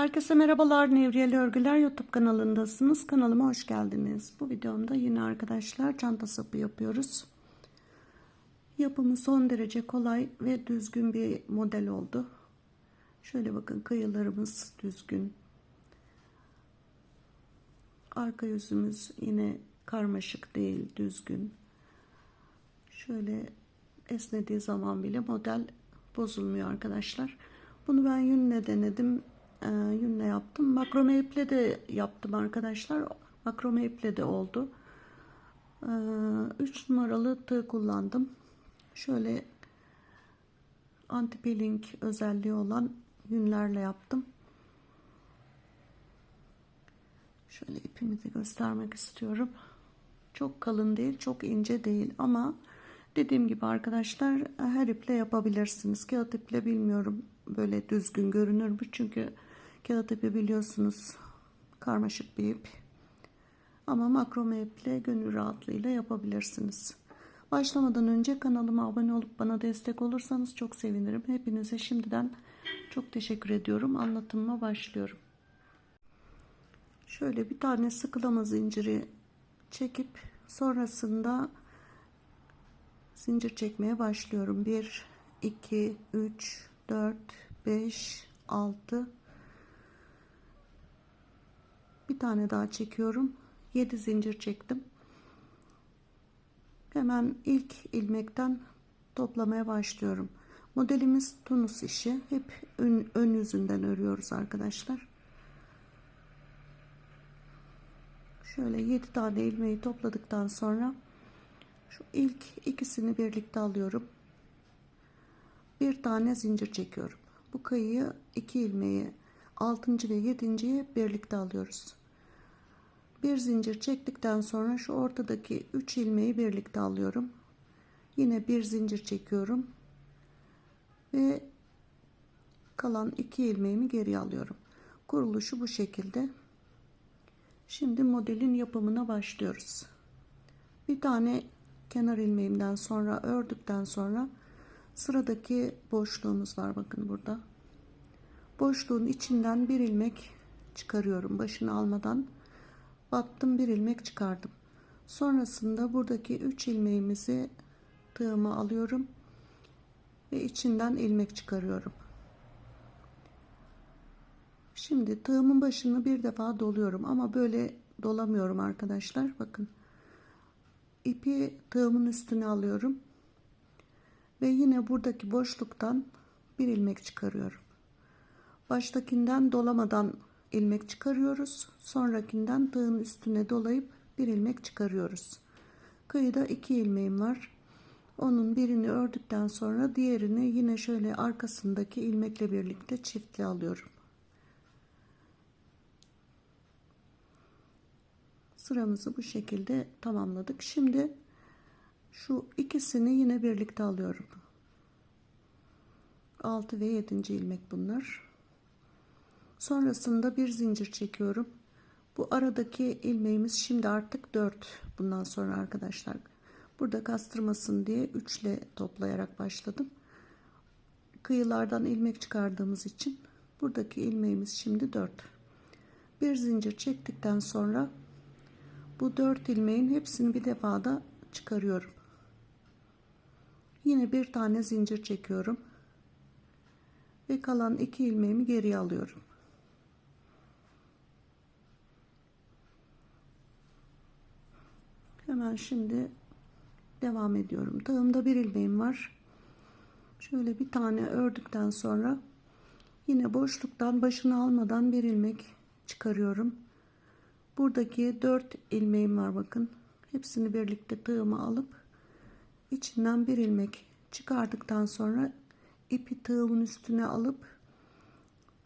Herkese merhabalar Nevriyeli Örgüler YouTube kanalındasınız. Kanalıma hoş geldiniz. Bu videomda yine arkadaşlar çanta sapı yapıyoruz. Yapımı son derece kolay ve düzgün bir model oldu. Şöyle bakın kıyılarımız düzgün. Arka yüzümüz yine karmaşık değil düzgün. Şöyle esnediği zaman bile model bozulmuyor arkadaşlar. Bunu ben yünle denedim. Ee, yünle yaptım. Makrome iple de yaptım arkadaşlar. Makrome iple de oldu. 3 numaralı tığ kullandım. Şöyle anti peeling özelliği olan yünlerle yaptım. Şöyle ipimi de göstermek istiyorum. Çok kalın değil, çok ince değil ama dediğim gibi arkadaşlar her iple yapabilirsiniz. Kağıt iple bilmiyorum böyle düzgün görünür mü? Çünkü kağıt ipi biliyorsunuz karmaşık bir ip. Ama makrome iple gönül rahatlığıyla yapabilirsiniz. Başlamadan önce kanalıma abone olup bana destek olursanız çok sevinirim. Hepinize şimdiden çok teşekkür ediyorum. Anlatımıma başlıyorum. Şöyle bir tane sıkılama zinciri çekip sonrasında zincir çekmeye başlıyorum. 1 2 3 4 5 6 bir tane daha çekiyorum. 7 zincir çektim. Hemen ilk ilmekten toplamaya başlıyorum. Modelimiz tunus işi. Hep ön, ön yüzünden örüyoruz arkadaşlar. Şöyle 7 tane ilmeği topladıktan sonra şu ilk ikisini birlikte alıyorum. Bir tane zincir çekiyorum. Bu kayıyı iki ilmeği 6. ve 7.yi birlikte alıyoruz. Bir zincir çektikten sonra şu ortadaki 3 ilmeği birlikte alıyorum. Yine bir zincir çekiyorum. Ve kalan 2 ilmeğimi geri alıyorum. Kuruluşu bu şekilde. Şimdi modelin yapımına başlıyoruz. Bir tane kenar ilmeğimden sonra ördükten sonra sıradaki boşluğumuz var bakın burada. Boşluğun içinden bir ilmek çıkarıyorum başını almadan. Battım bir ilmek çıkardım. Sonrasında buradaki 3 ilmeğimizi tığıma alıyorum ve içinden ilmek çıkarıyorum. Şimdi tığımın başını bir defa doluyorum ama böyle dolamıyorum arkadaşlar. Bakın. ipi tığımın üstüne alıyorum. Ve yine buradaki boşluktan bir ilmek çıkarıyorum. Baştakinden dolamadan ilmek çıkarıyoruz. Sonrakinden tığın üstüne dolayıp bir ilmek çıkarıyoruz. Kıyıda iki ilmeğim var. Onun birini ördükten sonra diğerini yine şöyle arkasındaki ilmekle birlikte çiftli alıyorum. Sıramızı bu şekilde tamamladık. Şimdi şu ikisini yine birlikte alıyorum. 6 ve 7. ilmek bunlar. Sonrasında bir zincir çekiyorum. Bu aradaki ilmeğimiz şimdi artık 4 bundan sonra arkadaşlar. Burada kastırmasın diye 3 ile toplayarak başladım. Kıyılardan ilmek çıkardığımız için buradaki ilmeğimiz şimdi 4. Bir zincir çektikten sonra bu 4 ilmeğin hepsini bir defada çıkarıyorum. Yine bir tane zincir çekiyorum. Ve kalan iki ilmeğimi geriye alıyorum. Hemen şimdi devam ediyorum. Tığımda bir ilmeğim var. Şöyle bir tane ördükten sonra yine boşluktan başını almadan bir ilmek çıkarıyorum. Buradaki 4 ilmeğim var bakın. Hepsini birlikte tığıma alıp içinden bir ilmek çıkardıktan sonra ipi tığımın üstüne alıp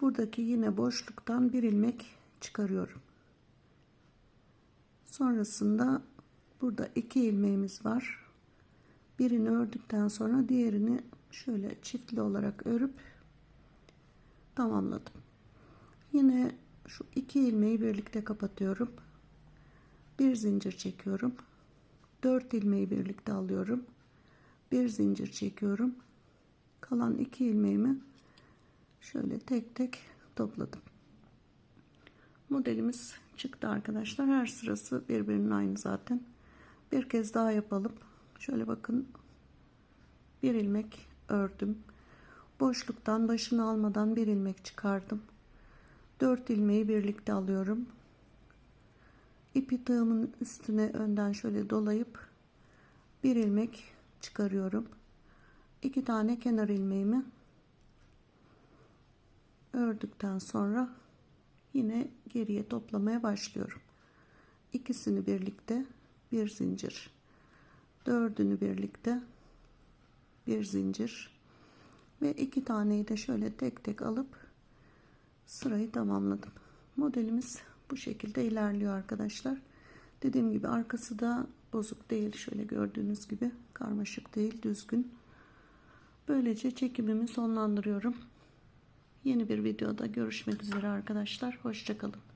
buradaki yine boşluktan bir ilmek çıkarıyorum. Sonrasında burada iki ilmeğimiz var. Birini ördükten sonra diğerini şöyle çiftli olarak örüp tamamladım. Yine şu iki ilmeği birlikte kapatıyorum. Bir zincir çekiyorum. Dört ilmeği birlikte alıyorum. Bir zincir çekiyorum. Kalan iki ilmeğimi şöyle tek tek topladım. modelimiz çıktı arkadaşlar. Her sırası birbirinin aynı zaten. Bir kez daha yapalım. Şöyle bakın. Bir ilmek ördüm. Boşluktan başını almadan bir ilmek çıkardım. 4 ilmeği birlikte alıyorum. İpi tığımın üstüne önden şöyle dolayıp bir ilmek çıkarıyorum. İki tane kenar ilmeğimi ördükten sonra yine geriye toplamaya başlıyorum. İkisini birlikte bir zincir. Dördünü birlikte bir zincir ve iki taneyi de şöyle tek tek alıp sırayı tamamladım. Modelimiz bu şekilde ilerliyor arkadaşlar. Dediğim gibi arkası da bozuk değil. Şöyle gördüğünüz gibi karmaşık değil, düzgün. Böylece çekimimi sonlandırıyorum. Yeni bir videoda görüşmek üzere arkadaşlar. Hoşçakalın.